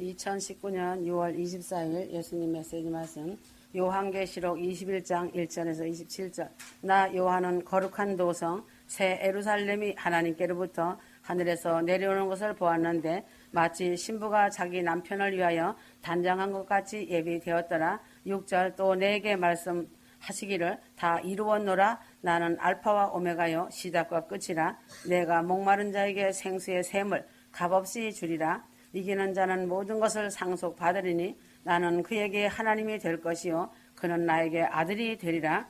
2019년 6월 24일 예수님 메시지 말씀 요한계시록 21장 1절에서 27절. 나 요한은 거룩한 도성 새 에루살렘이 하나님께로부터 하늘에서 내려오는 것을 보았는데 마치 신부가 자기 남편을 위하여 단장한 것 같이 예비되었더라. 6절 또 내게 말씀하시기를 다 이루었노라. 나는 알파와 오메가요 시작과 끝이라. 내가 목마른 자에게 생수의 샘을 값없이 주리라 이기는 자는 모든 것을 상속받으리니 나는 그에게 하나님이 될 것이요 그는 나에게 아들이 되리라.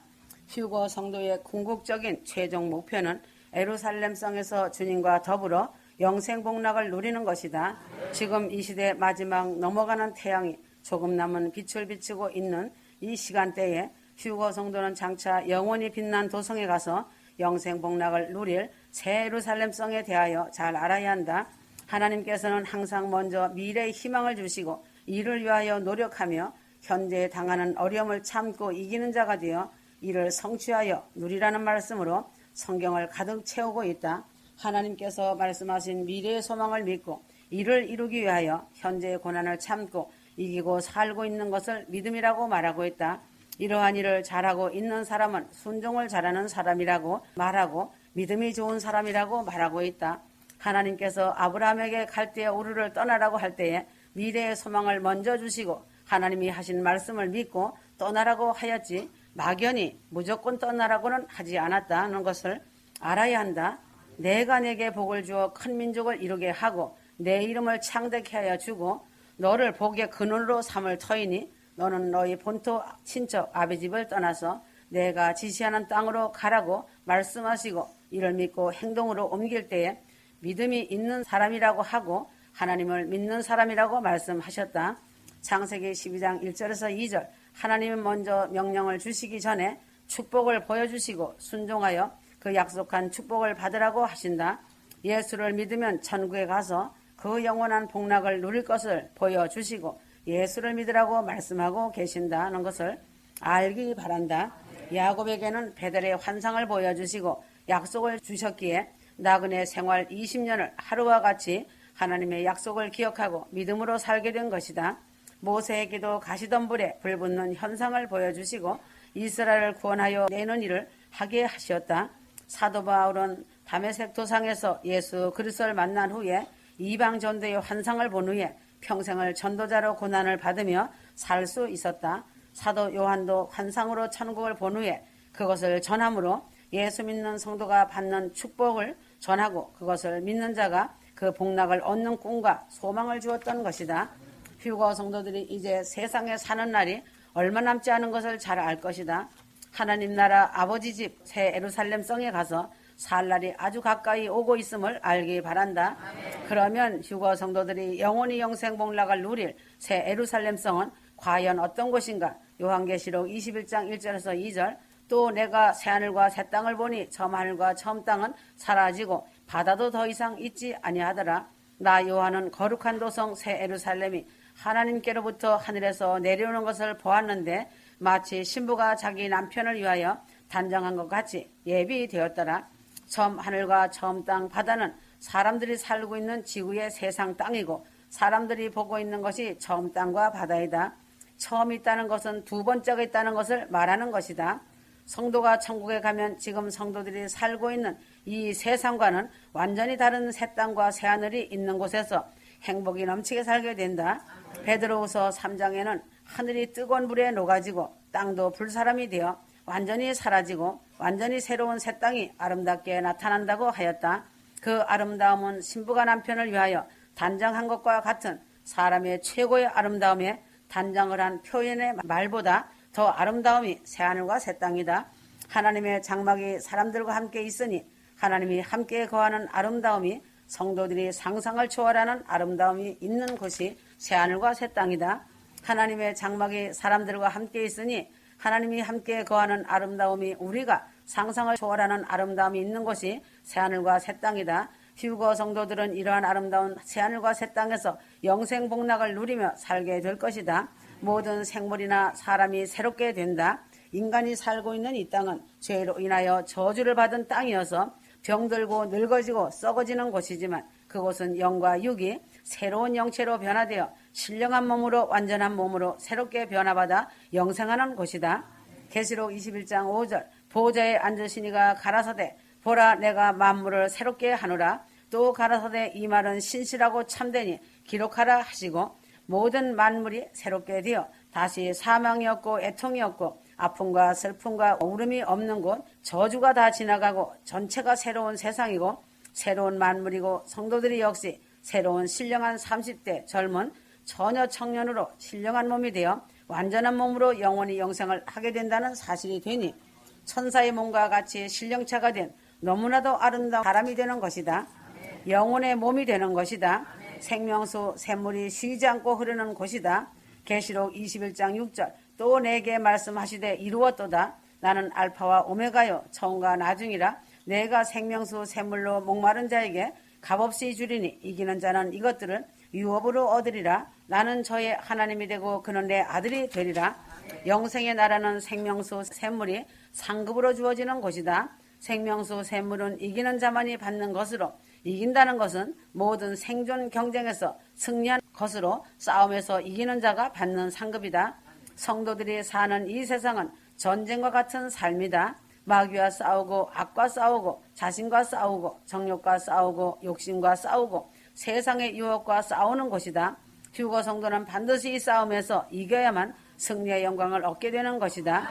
휴거 성도의 궁극적인 최종 목표는 에루살렘 성에서 주님과 더불어 영생 복락을 누리는 것이다. 지금 이 시대 마지막 넘어가는 태양이 조금 남은 빛을 비추고 있는 이 시간대에 휴거 성도는 장차 영원히 빛난 도성에 가서 영생 복락을 누릴 새 에루살렘 성에 대하여 잘 알아야 한다. 하나님께서는 항상 먼저 미래의 희망을 주시고 이를 위하여 노력하며 현재에 당하는 어려움을 참고 이기는 자가 되어 이를 성취하여 누리라는 말씀으로 성경을 가득 채우고 있다. 하나님께서 말씀하신 미래의 소망을 믿고 이를 이루기 위하여 현재의 고난을 참고 이기고 살고 있는 것을 믿음이라고 말하고 있다. 이러한 일을 잘하고 있는 사람은 순종을 잘하는 사람이라고 말하고 믿음이 좋은 사람이라고 말하고 있다. 하나님께서 아브라함에게 갈대아 우르를 떠나라고 할 때에 미래의 소망을 먼저 주시고 하나님이 하신 말씀을 믿고 떠나라고 하였지 막연히 무조건 떠나라고는 하지 않았다는 것을 알아야 한다. 내가 내게 복을 주어 큰 민족을 이루게 하고 내 이름을 창대케 하여 주고 너를 복의 근원으로 삼을 터이니 너는 너희 본토 친척 아비 집을 떠나서 내가 지시하는 땅으로 가라고 말씀하시고 이를 믿고 행동으로 옮길 때에 믿음이 있는 사람이라고 하고 하나님을 믿는 사람이라고 말씀하셨다. 창세기 12장 1절에서 2절 하나님은 먼저 명령을 주시기 전에 축복을 보여주시고 순종하여 그 약속한 축복을 받으라고 하신다. 예수를 믿으면 천국에 가서 그 영원한 복락을 누릴 것을 보여주시고 예수를 믿으라고 말씀하고 계신다는 것을 알기 바란다. 야곱에게는 베델의 환상을 보여주시고 약속을 주셨기에 나그네 생활 20년을 하루와 같이 하나님의 약속을 기억하고 믿음으로 살게 된 것이다. 모세에게도 가시던 불에 불붙는 현상을 보여주시고 이스라엘을 구원하여 내는 일을 하게 하셨다. 사도 바울은 담에색 도상에서 예수 그리스도를 만난 후에 이방 전도의 환상을 본 후에 평생을 전도자로 고난을 받으며 살 수 있었다. 사도 요한도 환상으로 천국을 본 후에 그것을 전함으로 예수 믿는 성도가 받는 축복을 전하고 그것을 믿는 자가 그 복락을 얻는 꿈과 소망을 주었던 것이다. 휴거 성도들이 이제 세상에 사는 날이 얼마 남지 않은 것을 잘 알 것이다. 하나님 나라 아버지 집 새 에루살렘 성에 가서 살 날이 아주 가까이 오고 있음을 알기 바란다. 그러면 휴거 성도들이 영원히 영생 복락을 누릴 새 에루살렘 성은 과연 어떤 곳인가? 요한계시록 21장 1절에서 2절 또 내가 새하늘과 새 땅을 보니 처음 하늘과 처음 땅은 사라지고 바다도 더 이상 있지 아니하더라. 나 요한은 거룩한 도성 새 에루살렘이 하나님께로부터 하늘에서 내려오는 것을 보았는데 마치 신부가 자기 남편을 위하여 단장한 것 같이 예비되었더라. 처음 하늘과 처음 땅 바다는 사람들이 살고 있는 지구의 세상 땅이고 사람들이 보고 있는 것이 처음 땅과 바다이다. 처음 있다는 것은 두 번째가 있다는 것을 말하는 것이다. 성도가 천국에 가면 지금 성도들이 살고 있는 이 세상과는 완전히 다른 새 땅과 새 하늘이 있는 곳에서 행복이 넘치게 살게 된다. 베드로후서 3장에는 하늘이 뜨거운 불에 녹아지고 땅도 불사람이 되어 완전히 사라지고 완전히 새로운 새 땅이 아름답게 나타난다고 하였다. 그 아름다움은 신부가 남편을 위하여 단장한 것과 같은 사람의 최고의 아름다움에 단장을 한 표현의 말보다 더 아름다움이 새하늘과 새 땅이다. 하나님의 장막이 사람들과 함께 있으니 하나님이 함께 거하는 아름다움이 성도들이 상상을 초월하는 아름다움이 있는 곳이 새하늘과 새 땅이다. 하나님의 장막이 사람들과 함께 있으니 하나님이 함께 거하는 아름다움이 우리가 상상을 초월하는 아름다움이 있는 곳이 새하늘과 새 땅이다. 휴거 성도들은 이러한 아름다운 새하늘과 새 땅에서 영생 복락을 누리며 살게 될 것이다. 모든 생물이나 사람이 새롭게 된다. 인간이 살고 있는 이 땅은 죄로 인하여 저주를 받은 땅이어서 병들고 늙어지고 썩어지는 곳이지만 그곳은 영과 육이 새로운 영체로 변화되어 신령한 몸으로 완전한 몸으로 새롭게 변화받아 영생하는 곳이다. 계시록 21장 5절 보호자에 앉으시니가 가라사대 보라 내가 만물을 새롭게 하노라 또 가라사대 이 말은 신실하고 참되니 기록하라 하시고 모든 만물이 새롭게 되어 다시 사망이 없고 애통이 없고 아픔과 슬픔과 울음이 없는 곳 저주가 다 지나가고 전체가 새로운 세상이고 새로운 만물이고 성도들이 역시 새로운 신령한 30대 젊은 처녀 청년으로 신령한 몸이 되어 완전한 몸으로 영원히 영생을 하게 된다는 사실이 되니 천사의 몸과 같이 신령차가 된 너무나도 아름다운 사람이 되는 것이다. 영혼의 몸이 되는 것이다. 생명수 샘물이 쉬지 않고 흐르는 곳이다. 계시록 21장 6절 또 내게 말씀하시되 이루었도다. 나는 알파와 오메가요 처음과 나중이라 내가 생명수 샘물로 목마른 자에게 값없이 주리니 이기는 자는 이것들을 유업으로 얻으리라. 나는 저의 하나님이 되고 그는 내 아들이 되리라. 영생의 나라는 생명수 샘물이 상급으로 주어지는 곳이다. 생명수 샘물은 이기는 자만이 받는 것으로 이긴다는 것은 모든 생존 경쟁에서 승리한 것으로 싸움에서 이기는 자가 받는 상급이다. 성도들이 사는 이 세상은 전쟁과 같은 삶이다. 마귀와 싸우고 악과 싸우고 자신과 싸우고 정욕과 싸우고 욕심과 싸우고 세상의 유혹과 싸우는 곳이다. 휴거 성도는 반드시 이 싸움에서 이겨야만 승리의 영광을 얻게 되는 것이다.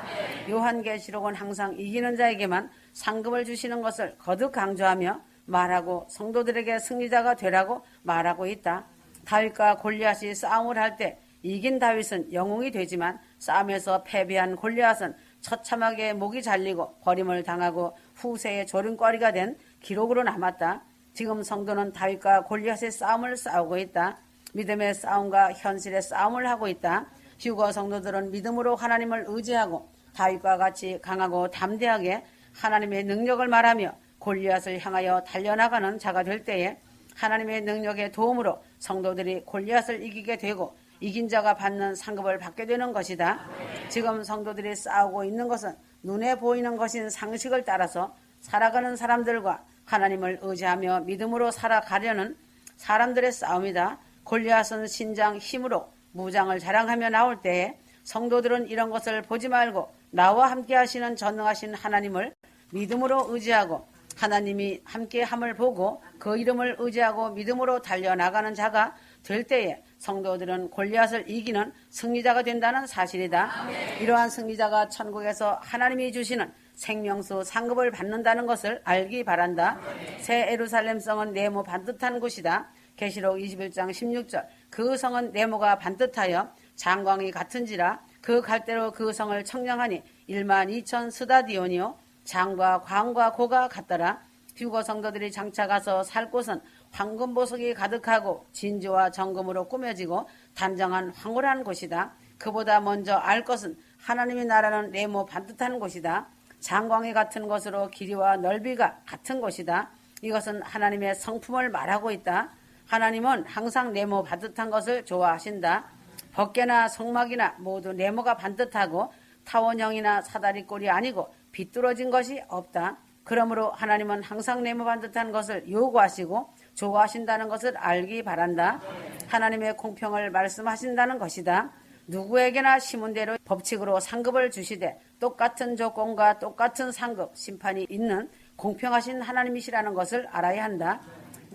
요한계시록은 항상 이기는 자에게만 상급을 주시는 것을 거듭 강조하며 말하고 성도들에게 승리자가 되라고 말하고 있다. 다윗과 골리앗이 싸움을 할 때 이긴 다윗은 영웅이 되지만 싸움에서 패배한 골리앗은 처참하게 목이 잘리고 버림을 당하고 후세의 조름거리가 된 기록으로 남았다. 지금 성도는 다윗과 골리앗의 싸움을 싸우고 있다. 믿음의 싸움과 현실의 싸움을 하고 있다. 휴거 성도들은 믿음으로 하나님을 의지하고 다윗과 같이 강하고 담대하게 하나님의 능력을 말하며 골리앗을 향하여 달려나가는 자가 될 때에 하나님의 능력의 도움으로 성도들이 골리앗을 이기게 되고 이긴 자가 받는 상급을 받게 되는 것이다. 지금 성도들이 싸우고 있는 것은 눈에 보이는 것인 상식을 따라서 살아가는 사람들과 하나님을 의지하며 믿음으로 살아가려는 사람들의 싸움이다. 골리앗은 신장 힘으로 무장을 자랑하며 나올 때에 성도들은 이런 것을 보지 말고 나와 함께 하시는 전능하신 하나님을 믿음으로 의지하고 하나님이 함께 함을 보고 그 이름을 의지하고 믿음으로 달려나가는 자가 될 때에 성도들은 골리앗을 이기는 승리자가 된다는 사실이다. 아멘. 이러한 승리자가 천국에서 하나님이 주시는 생명수 상급을 받는다는 것을 알기 바란다. 아멘. 새 에루살렘 성은 네모 반듯한 곳이다. 계시록 21장 16절 그 성은 네모가 반듯하여 장광이 같은지라 그 갈대로 그 성을 청량하니 1만 2천 스다디온이요 장과 광과 고가 같더라 휴거 성도들이 장차 가서 살 곳은 황금 보석이 가득하고 진주와 정금으로 꾸며지고 단정한 황홀한 곳이다. 그보다 먼저 알 것은 하나님의 나라는 네모 반듯한 곳이다. 장광이 같은 것으로 길이와 넓이가 같은 곳이다. 이것은 하나님의 성품을 말하고 있다. 하나님은 항상 네모 반듯한 것을 좋아하신다. 벗개나 성막이나 모두 네모가 반듯하고 타원형이나 사다리꼴이 아니고 비뚤어진 것이 없다. 그러므로 하나님은 항상 네모 반듯한 것을 요구하시고 좋아하신다는 것을 알기 바란다. 하나님의 공평을 말씀하신다는 것이다. 누구에게나 심은 대로 법칙으로 상급을 주시되 똑같은 조건과 똑같은 상급, 심판이 있는 공평하신 하나님이시라는 것을 알아야 한다.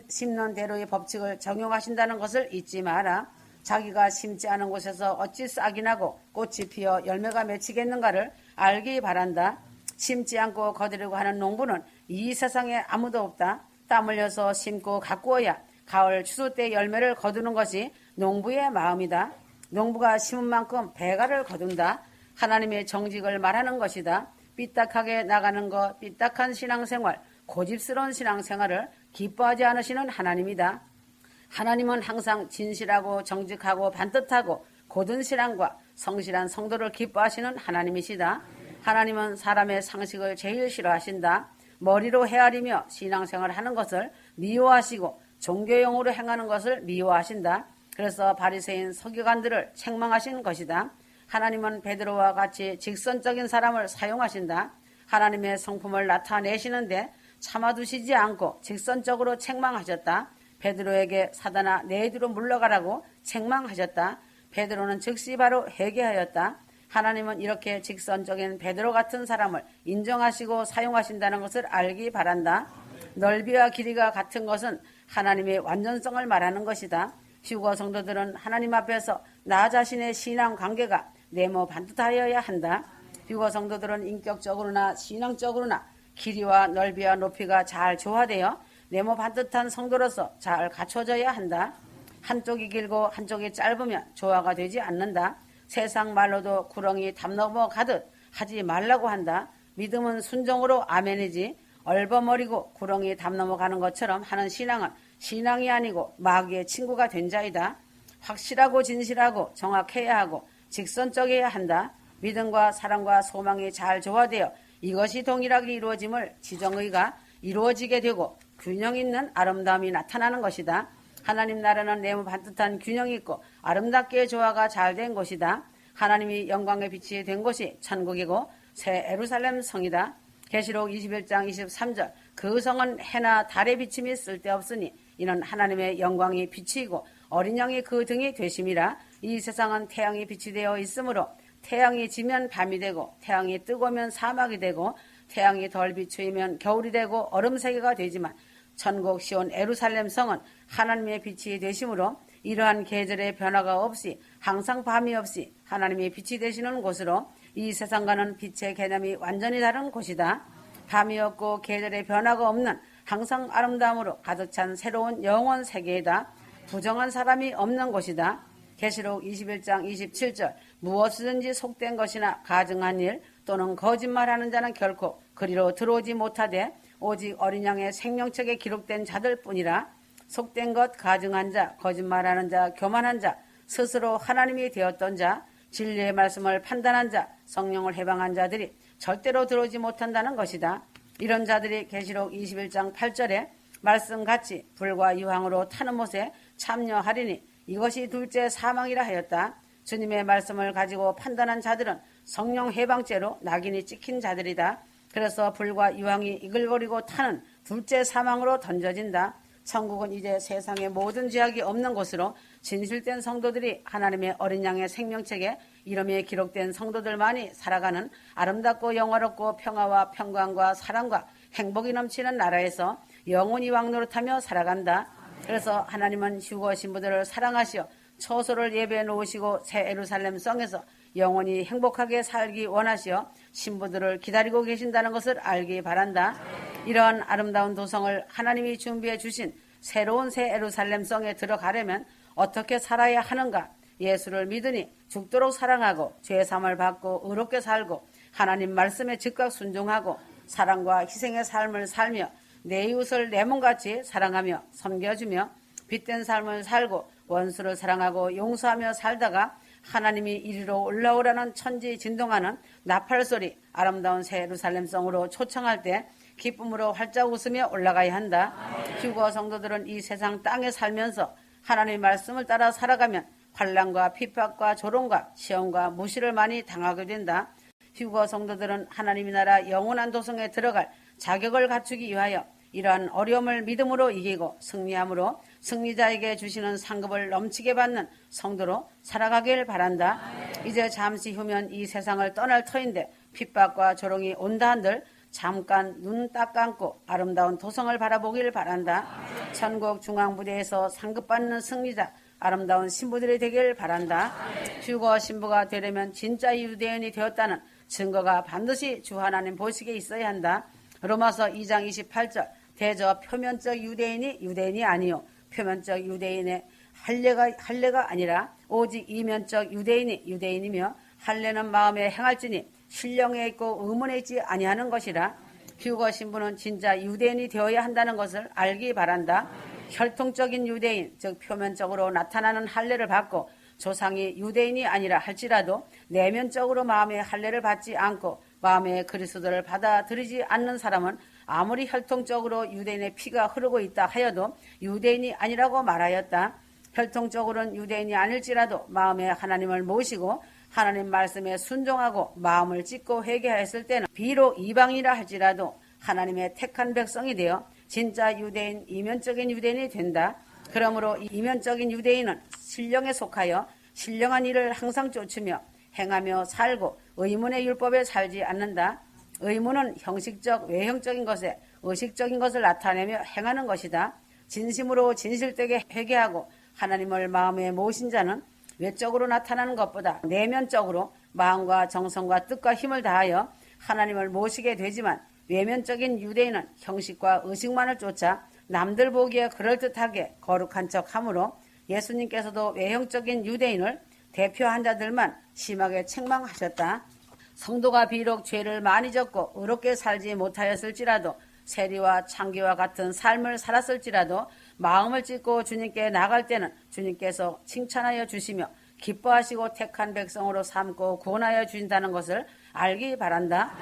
심는 대로의 법칙을 적용하신다는 것을 잊지 마라. 자기가 심지 않은 곳에서 어찌 싹이 나고 꽃이 피어 열매가 맺히겠는가를 알기 바란다. 심지 않고 거두려고 하는 농부는 이 세상에 아무도 없다. 땀 흘려서 심고 가꾸어야 가을 추수 때 열매를 거두는 것이 농부의 마음이다. 농부가 심은 만큼 배가를 거둔다. 하나님의 정직을 말하는 것이다. 삐딱하게 나가는 것, 삐딱한 신앙생활, 고집스러운 신앙생활을 기뻐하지 않으시는 하나님이다. 하나님은 항상 진실하고 정직하고 반듯하고 고든 신앙과 성실한 성도를 기뻐하시는 하나님이시다. 하나님은 사람의 상식을 제일 싫어하신다. 머리로 헤아리며 신앙생활을 하는 것을 미워하시고 종교용으로 행하는 것을 미워하신다. 그래서 바리새인 서기관들을 책망하신 것이다. 하나님은 베드로와 같이 직선적인 사람을 사용하신다. 하나님의 성품을 나타내시는데 참아두시지 않고 직선적으로 책망하셨다. 베드로에게 사단아 내 뒤로 물러가라고 책망하셨다. 베드로는 즉시 바로 회개하였다. 하나님은 이렇게 직선적인 베드로 같은 사람을 인정하시고 사용하신다는 것을 알기 바란다. 넓이와 길이가 같은 것은 하나님의 완전성을 말하는 것이다. 휴거 성도들은 하나님 앞에서 나 자신의 신앙 관계가 네모 반듯하여야 한다. 휴거 성도들은 인격적으로나 신앙적으로나 길이와 넓이와 높이가 잘 조화되어 네모 반듯한 성도로서 잘 갖춰져야 한다. 한쪽이 길고 한쪽이 짧으면 조화가 되지 않는다. 세상 말로도 구렁이 담 넘어 가듯 하지 말라고 한다. 믿음은 순종으로 아멘이지 얼버머리고 구렁이 담 넘어가는 것처럼 하는 신앙은 신앙이 아니고 마귀의 친구가 된 자이다. 확실하고 진실하고 정확해야 하고 직선적이어야 한다. 믿음과 사랑과 소망이 잘 조화되어 이것이 동일하게 이루어짐을 지정의가 이루어지게 되고 균형 있는 아름다움이 나타나는 것이다. 하나님 나라는 네모 반듯한 균형이 있고 아름답게 조화가 잘 된 곳이다. 하나님이 영광의 빛이 된 곳이 천국이고 새 에루살렘 성이다. 계시록 21장 23절 그 성은 해나 달의 비침이 쓸데없으니 이는 하나님의 영광이 빛이고 어린 양이 그 등이 되심이라 이 세상은 태양이 빛이 되어 있으므로 태양이 지면 밤이 되고 태양이 뜨거우면 사막이 되고 태양이 덜 비추이면 겨울이 되고 얼음 세계가 되지만 천국 시온 에루살렘 성은 하나님의 빛이 되심으로 이러한 계절의 변화가 없이 항상 밤이 없이 하나님의 빛이 되시는 곳으로 이 세상과는 빛의 개념이 완전히 다른 곳이다. 밤이 없고 계절의 변화가 없는 항상 아름다움으로 가득 찬 새로운 영원 세계이다. 부정한 사람이 없는 곳이다. 계시록 21장 27절 무엇이든지 속된 것이나 가증한 일 또는 거짓말하는 자는 결코 그리로 들어오지 못하되 오직 어린 양의 생명책에 기록된 자들 뿐이라 속된 것 가증한 자 거짓말하는 자 교만한 자 스스로 하나님이 되었던 자 진리의 말씀을 판단한 자 성령을 해방한 자들이 절대로 들어오지 못한다는 것이다. 이런 자들이 계시록 21장 8절에 말씀같이 불과 유황으로 타는 못에 참여하리니 이것이 둘째 사망이라 하였다. 주님의 말씀을 가지고 판단한 자들은 성령 해방죄로 낙인이 찍힌 자들이다. 그래서 불과 유황이 이글거리고 타는 둘째 사망으로 던져진다. 천국은 이제 세상의 모든 죄악이 없는 곳으로 진실된 성도들이 하나님의 어린 양의 생명책에 이름이 기록된 성도들만이 살아가는 아름답고 영화롭고 평화와 평강과 사랑과 행복이 넘치는 나라에서 영원히 왕노릇하며 살아간다. 그래서 하나님은 휴거 신부들을 사랑하시어 처소를 예배해 놓으시고 새 에루살렘 성에서 영원히 행복하게 살기 원하시어 신부들을 기다리고 계신다는 것을 알기 바란다. 이러한 아름다운 도성을 하나님이 준비해 주신 새로운 새 에루살렘 성에 들어가려면 어떻게 살아야 하는가? 예수를 믿으니 죽도록 사랑하고 죄 삼을 받고 의롭게 살고 하나님 말씀에 즉각 순종하고 사랑과 희생의 삶을 살며 내 이웃을 내 몸같이 사랑하며 섬겨주며 빛된 삶을 살고 원수를 사랑하고 용서하며 살다가 하나님이 이리로 올라오라는 천지 진동하는 나팔 소리 아름다운 새 예루살렘 성으로 초청할 때 기쁨으로 활짝 웃으며 올라가야 한다. 휴거 성도들은 이 세상 땅에 살면서 하나님의 말씀을 따라 살아가면 환란과 핍박과 조롱과 시험과 무시를 많이 당하게 된다. 휴거 성도들은 하나님의 나라 영원한 도성에 들어갈 자격을 갖추기 위하여 이러한 어려움을 믿음으로 이기고 승리함으로 승리자에게 주시는 상급을 넘치게 받는 성도로 살아가길 바란다. 이제 잠시 후면 이 세상을 떠날 터인데 핍박과 조롱이 온다 한들 잠깐 눈 딱 감고 아름다운 도성을 바라보길 바란다. 천국 중앙부대에서 상급받는 승리자 아름다운 신부들이 되길 바란다. 휴거 신부가 되려면 진짜 유대인이 되었다는 증거가 반드시 주 하나님 보시기에 있어야 한다. 로마서 2장 28절 대저 표면적 유대인이 유대인이 아니요 표면적 유대인의 할례가 할례가 아니라 오직 이면적 유대인이 유대인이며 할례는 마음에 행할지니 신령에 있고 의문에 있지 아니하는 것이라 휴거 신부는 진짜 유대인이 되어야 한다는 것을 알기 바란다. 혈통적인 유대인, 즉 표면적으로 나타나는 할례를 받고 조상이 유대인이 아니라 할지라도 내면적으로 마음의 할례를 받지 않고 마음의 그리스도를 받아들이지 않는 사람은 아무리 혈통적으로 유대인의 피가 흐르고 있다 하여도 유대인이 아니라고 말하였다. 혈통적으로는 유대인이 아닐지라도 마음에 하나님을 모시고 하나님 말씀에 순종하고 마음을 찢고 회개했을 때는 비록 이방이라 할지라도 하나님의 택한 백성이 되어 진짜 유대인, 이면적인 유대인이 된다. 그러므로 이면적인 유대인은 신령에 속하여 신령한 일을 항상 쫓으며 행하며 살고 의문의 율법에 살지 않는다. 의문은 형식적, 외형적인 것에 의식적인 것을 나타내며 행하는 것이다. 진심으로 진실되게 회개하고 하나님을 마음에 모신 자는 외적으로 나타나는 것보다 내면적으로 마음과 정성과 뜻과 힘을 다하여 하나님을 모시게 되지만 외면적인 유대인은 형식과 의식만을 쫓아 남들 보기에 그럴듯하게 거룩한 척 하므로 예수님께서도 외형적인 유대인을 대표한 자들만 심하게 책망하셨다. 성도가 비록 죄를 많이 졌고 의롭게 살지 못하였을지라도 세리와 창기와 같은 삶을 살았을지라도 마음을 찢고 주님께 나갈 때는 주님께서 칭찬하여 주시며 기뻐하시고 택한 백성으로 삼고 구원하여 주신다는 것을 알기 바란다.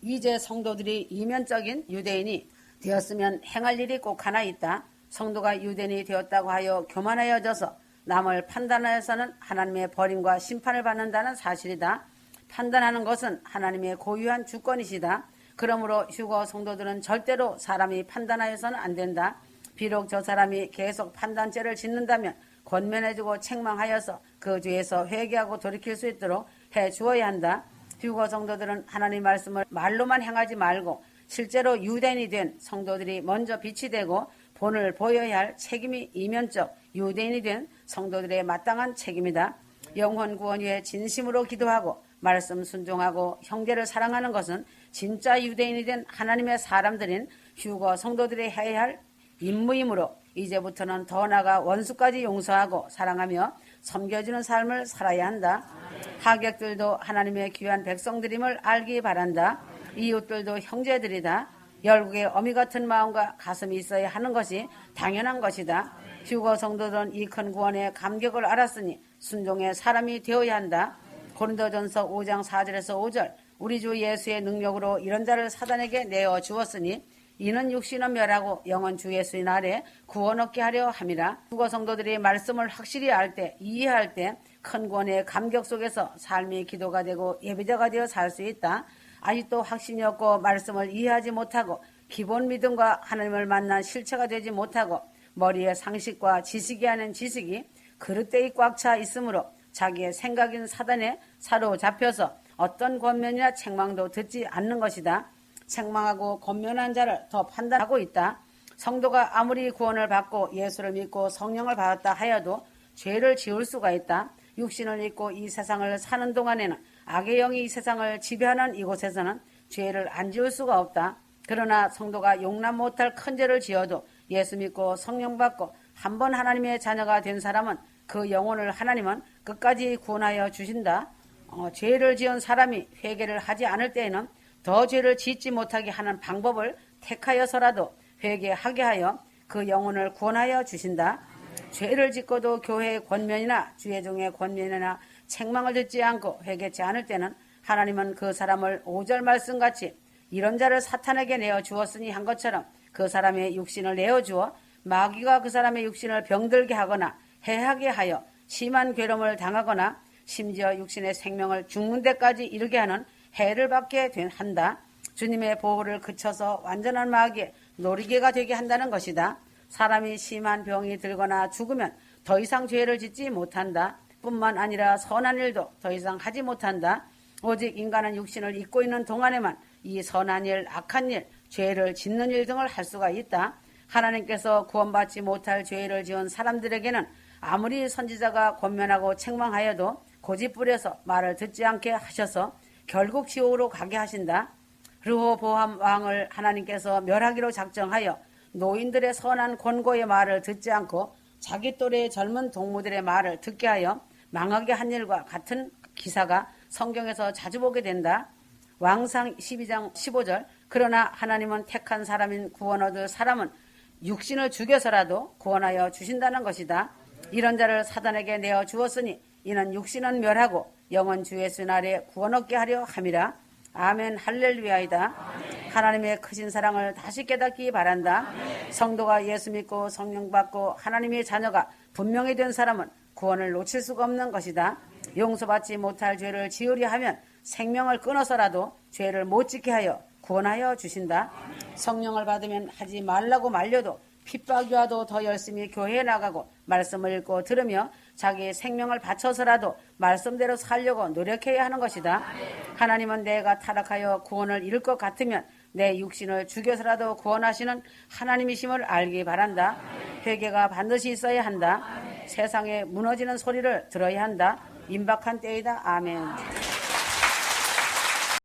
이제 성도들이 이면적인 유대인이 되었으면 행할 일이 꼭 하나 있다. 성도가 유대인이 되었다고 하여 교만하여져서 남을 판단하여서는 하나님의 버림과 심판을 받는다는 사실이다. 판단하는 것은 하나님의 고유한 주권이시다. 그러므로 휴거 성도들은 절대로 사람이 판단하여서는 안 된다. 비록 저 사람이 계속 판단죄를 짓는다면 권면해주고 책망하여서 그 죄에서 회개하고 돌이킬 수 있도록 해 주어야 한다. 휴거 성도들은 하나님 말씀을 말로만 행하지 말고 실제로 유대인이 된 성도들이 먼저 빛이 되고 본을 보여야 할 책임이 이면적 유대인이 된 성도들의 마땅한 책임이다. 영혼 구원 위에 진심으로 기도하고 말씀 순종하고 형제를 사랑하는 것은 진짜 유대인이 된 하나님의 사람들인 휴거 성도들이 해야 할 임무이므로 이제부터는 더 나아가 원수까지 용서하고 사랑하며 섬겨주는 삶을 살아야 한다. 하객들도 하나님의 귀한 백성들임을 알기 바란다. 이웃들도 형제들이다. 열국의 어미 같은 마음과 가슴이 있어야 하는 것이 당연한 것이다. 휴거 성도들은 이 큰 구원의 감격을 알았으니 순종의 사람이 되어야 한다. 고린도전서 5장 4절에서 5절 우리 주 예수의 능력으로 이런 자를 사단에게 내어 주었으니 이는 육신은 멸하고 영은 주 예수의 날에 구원 얻게 하려 함이라. 휴거 성도들이 말씀을 확실히 알 때, 이해할 때 큰 구원의 감격 속에서 삶이 기도가 되고 예배자가 되어 살 수 있다. 아직도 확신이 없고 말씀을 이해하지 못하고 기본 믿음과 하나님을 만난 실체가 되지 못하고 머리에 상식과 지식이 아닌 지식이 그릇대이 꽉차 있으므로 자기의 생각인 사단에 사로잡혀서 어떤 권면이나 책망도 듣지 않는 것이다. 책망하고 권면한 자를 더 판단하고 있다. 성도가 아무리 구원을 받고 예수를 믿고 성령을 받았다 하여도 죄를 지을 수가 있다. 육신을 입고 이 세상을 사는 동안에는 악의 영이 이 세상을 지배하는 이곳에서는 죄를 안 지을 수가 없다. 그러나 성도가 용납 못할 큰 죄를 지어도 예수 믿고 성령 받고 한 번 하나님의 자녀가 된 사람은 그 영혼을 하나님은 끝까지 구원하여 주신다. 어, 죄를 지은 사람이 회개를 하지 않을 때에는 더 죄를 짓지 못하게 하는 방법을 택하여서라도 회개하게 하여 그 영혼을 구원하여 주신다. 죄를 짓고도 교회의 권면이나 주의 종의 권면이나 책망을 듣지 않고 회개치 않을 때는 하나님은 그 사람을 오절 말씀같이 이런 자를 사탄에게 내어 주었으니 한 것처럼 그 사람의 육신을 내어 주어 마귀가 그 사람의 육신을 병들게 하거나 해하게 하여 심한 괴로움을 당하거나 심지어 육신의 생명을 죽는 데까지 이르게 하는 해를 받게 한다. 주님의 보호를 그쳐서 완전한 마귀의 놀이개가 되게 한다는 것이다. 사람이 심한 병이 들거나 죽으면 더 이상 죄를 짓지 못한다. 뿐만 아니라 선한 일도 더 이상 하지 못한다. 오직 인간은 육신을 입고 있는 동안에만 이 선한 일, 악한 일, 죄를 짓는 일 등을 할 수가 있다. 하나님께서 구원받지 못할 죄를 지은 사람들에게는 아무리 선지자가 권면하고 책망하여도 고집 부려서 말을 듣지 않게 하셔서 결국 지옥으로 가게 하신다. 르호보함 왕을 하나님께서 멸하기로 작정하여 노인들의 선한 권고의 말을 듣지 않고 자기 또래의 젊은 동무들의 말을 듣게 하여 망하게 한 일과 같은 기사가 성경에서 자주 보게 된다. 왕상 12장 15절 그러나 하나님은 택한 사람인 구원 얻을 사람은 육신을 죽여서라도 구원하여 주신다는 것이다. 이런 자를 사단에게 내어 주었으니 이는 육신은 멸하고 영원 주 예수 날에 구원 얻게 하려 함이라. 아멘 할렐루야이다. 하나님의 크신 사랑을 다시 깨닫기 바란다. 성도가 예수 믿고 성령 받고 하나님의 자녀가 분명히 된 사람은 구원을 놓칠 수가 없는 것이다. 용서받지 못할 죄를 지으려 하면 생명을 끊어서라도 죄를 못 짓게 하여 구원하여 주신다. 성령을 받으면 하지 말라고 말려도 핍박이 와도 더 열심히 교회에 나가고 말씀을 읽고 들으며 자기의 생명을 바쳐서라도 말씀대로 살려고 노력해야 하는 것이다. 하나님은 내가 타락하여 구원을 잃을 것 같으면 내 육신을 죽여서라도 구원하시는 하나님이심을 알기 바란다. 회개가 반드시 있어야 한다. 세상에 무너지는 소리를 들어야 한다. 임박한 때이다. 아멘.